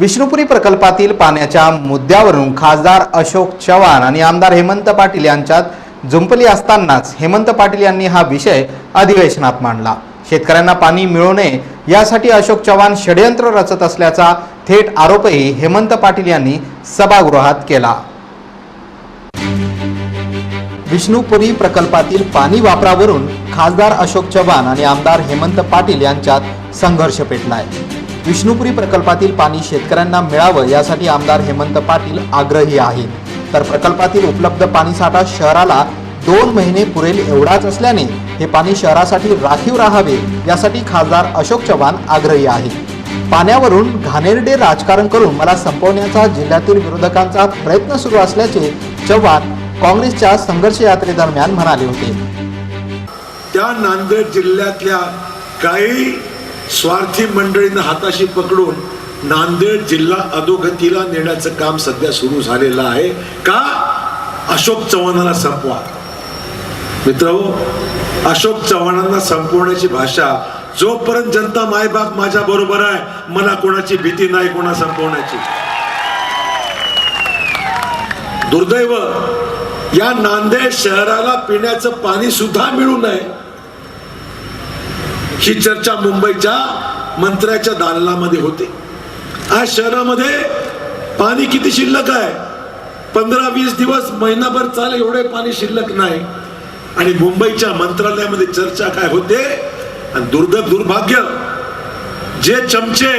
विष्णुपुरी प्रकल्पातील पाण्याच्या मुद्द्यावरून खासदार अशोक चव्हाण आणि आमदार हेमंत पाटील यांच्यात जुंपली असतानाच हेमंत पाटील यांनी हा विषय अधिवेशनात मांडला. शेतकऱ्यांना पाणी मिळू नये यासाठी अशोक चव्हाण षडयंत्र रचत असल्याचा थेट आरोपही हेमंत पाटील यांनी सभागृहात केला. विष्णुपुरी प्रकल्पातील पाणी वापरावरून खासदार अशोक चव्हाण आणि आमदार हेमंत पाटील यांच्यात संघर्ष पेटलाय. विष्णुपुरी प्रकल्पातील पाणी शेतकऱ्यांना मिळावं यासाठी आमदार हेमंत पाटील आग्रही आहेत. तर प्रकल्पातील उपलब्ध पाणीसाठा शहराला दोन महिने पुरेल एवढाच असल्याने हे पाणी शहरासाठी राखीव राहावे यासाठी खासदार अशोक चव्हाण आग्रही आहेत. पाण्यावरून घाणेरडे राजकारण करून मला संपवण्याचा जिल्ह्यातील विरोधकांचा प्रयत्न सुरू असल्याचे चव्हाण काँग्रेसच्या संघर्ष यात्रेदरम्यान म्हणाले होते. त्या नांदेड जिल्ह्यातल्या काही स्वार्थी मंडळींना हाताशी पकडून नांदेड जिल्हा अधोगतीला नेण्याचं काम सध्या सुरू झालेलं आहे. का? अशोक चव्हाणांना संपवा. मित्र अशोक चव्हाणांना संपवण्याची भाषा जोपर्यंत जनता मायबाप माझ्या बरोबर आहे मला कोणाची भीती नाही कोणा संपवण्याची. दुर्दैव या नांदेड शहराला पिण्याचं पाणी सुद्धा मिळू नये. ही चर्चा मुंबईच्या मंत्र्याच्या दालनामध्ये होती. आज शहरामध्ये पाणी किती शिल्लक आहे? पंधरा वीस दिवस महिनाभर चालेल एवढे पाणी शिल्लक नाही. आणि मुंबईच्या मंत्रालयामध्ये चर्चा काय होते? आणि दुर्ग दुर्भाग्य जे चमचे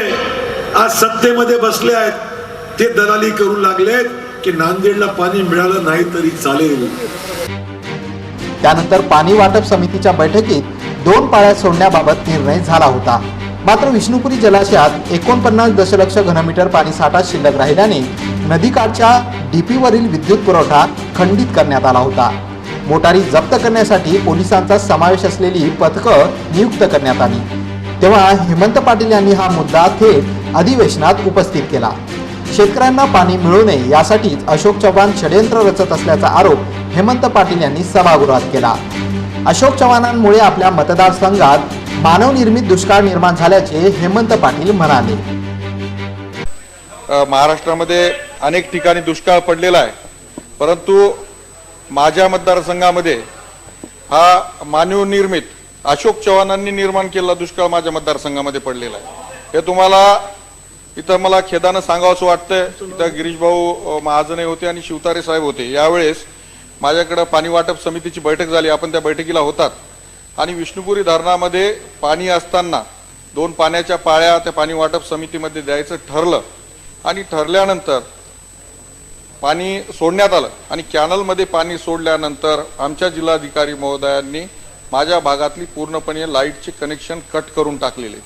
आज सत्तेमध्ये बसले आहेत ते दलाली करू लागलेत की नांदेडला पाणी मिळालं नाही तरी चालेल. त्यानंतर पाणी वाटप समितीच्या बैठकीत दोन पाळ्या सोडण्याबाबत निर्णय झाला होता. मात्र विष्णुपुरी जलाशयात एकोणपन्नास दशलक्ष घनमीटर पाणी साठा शिल्लक राहिल्याने नदीकाठच्या डीपीवरील विद्युत पुरवठा खंडित करण्यात आला होता. मोटारी जप्त करण्यासाठी पोलिसांचा समावेश असलेली पथकं नियुक्त करण्यात आली. तेव्हा हेमंत पाटील यांनी हा मुद्दा थेट अधिवेशनात उपस्थित केला. शेतकऱ्यांना पाणी मिळू नये यासाठीच अशोक चव्हाण षडयंत्र रचत असल्याचा आरोप हेमंत पाटील यांनी सभागृहात केला. अशोक चव्हाणांमुळे आपल्या मतदारसंघात मानवनिर्मित दुष्काळ निर्माण झाल्याचे हेमंत पाटील म्हणाले. महाराष्ट्रामध्ये अनेक ठिकाणी दुष्काळ पडलेला आहे. परंतु माझ्या मतदारसंघामध्ये हा मानवनिर्मित अशोक चव्हाणांनी निर्माण केलेला दुष्काळ माझ्या मतदारसंघामध्ये पडलेला आहे. हे तुम्हाला इथं मला खेदानं सांगावंसं वाटतंय. इथं गिरीश भाऊ महाजने होते आणि शिवतारे साहेब होते. यावेळेस माझ्याकडं पाणी वाटप समितीची बैठक झाली. आपण त्या बैठकीला होतात. आणि विष्णुपुरी धरणामध्ये पाणी असताना दोन पाण्याच्या पाळ्या त्या पाणी वाटप समितीमध्ये द्यायचं ठरलं. आणि ठरल्यानंतर पाणी सोडण्यात आलं. आणि कॅनलमध्ये पाणी सोडल्यानंतर आमच्या जिल्हाधिकारी महोदयांनी माझ्या भागातली पूर्णपणे लाईटचे कनेक्शन कट करून टाकलेले.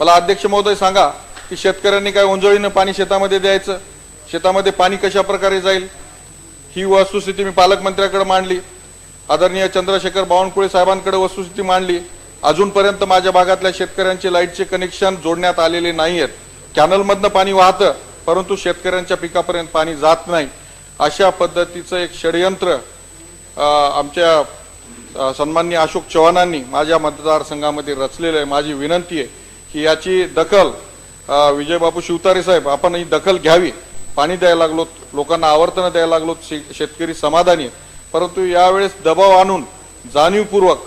मला अध्यक्ष महोदय सांगा की शेतकऱ्यांनी काय ओंजळीनं पाणी शेतामध्ये द्यायचं? शेतामध्ये पाणी कशा प्रकारे जाईल? ही वस्तुस्थिती मी पालकमंत्र्याकडे मांडली. आदरणीय चंद्रशेखर बावनकुळे साहेबांकडे वस्तुस्थिती मांडली. अजूनपर्यंत माझ्या भागातल्या शेतकऱ्यांचे लाईटचे कनेक्शन जोडण्यात आलेले नाही आहेत कॅनलमधनं पाणी वाहतं परंतु शेतकऱ्यांच्या पिकापर्यंत पाणी जात नाही. अशा पद्धतीचं एक षडयंत्र आमच्या अ, सन्माननीय अशोक चव्हाणांनी माझ्या मतदारसंघामध्ये रचलेलं आहे. माझी विनंती आहे की याची दखल अ, विजयबापू शिवतारे साहेब आपण ही दखल घ्यावी. पाणी द्यायला लागलो लोकांना आवर्तनं द्यायला लागलो शे- शेतकरी समाधानी परंतु यावेळेस दबाव आणून जाणीवपूर्वक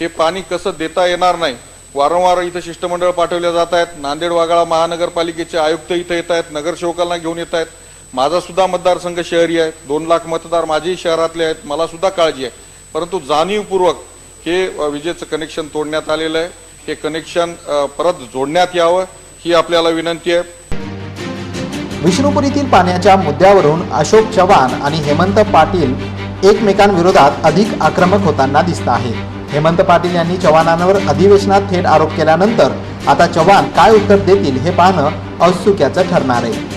हे पाणी कसं देता येणार नाही वारंवार इथं शिष्टमंडळ पाठवले जात आहेत. नांदेड वाघाळा महानगरपालिकेचे आयुक्त इथं येत आहेत. नगरसेवकांना घेऊन येत आहेत. माझा सुद्धा मतदारसंघ शहरी आहे. दोन लाख मतदार माझेही शहरातले आहेत. मला सुद्धा काळजी आहे. परंतु जाणीवपूर्वक हे विजेचं कनेक्शन तोडण्यात आलेलं आहे. हे कनेक्शन परत जोडण्यात यावं ही आपल्याला विनंती आहे. विष्णुपुरीतील पाण्याच्या मुद्द्यावरून अशोक चव्हाण आणि हेमंत पाटील एकमेकांविरोधात अधिक आक्रमक होताना दिसत आहेत. हेमंत पाटील यांनी चव्हाणांवर अधिवेशनात थेट आरोप केल्यानंतर आता चव्हाण काय उत्तर देतील हे पाहणं औत्सुक्याचं ठरणार आहे.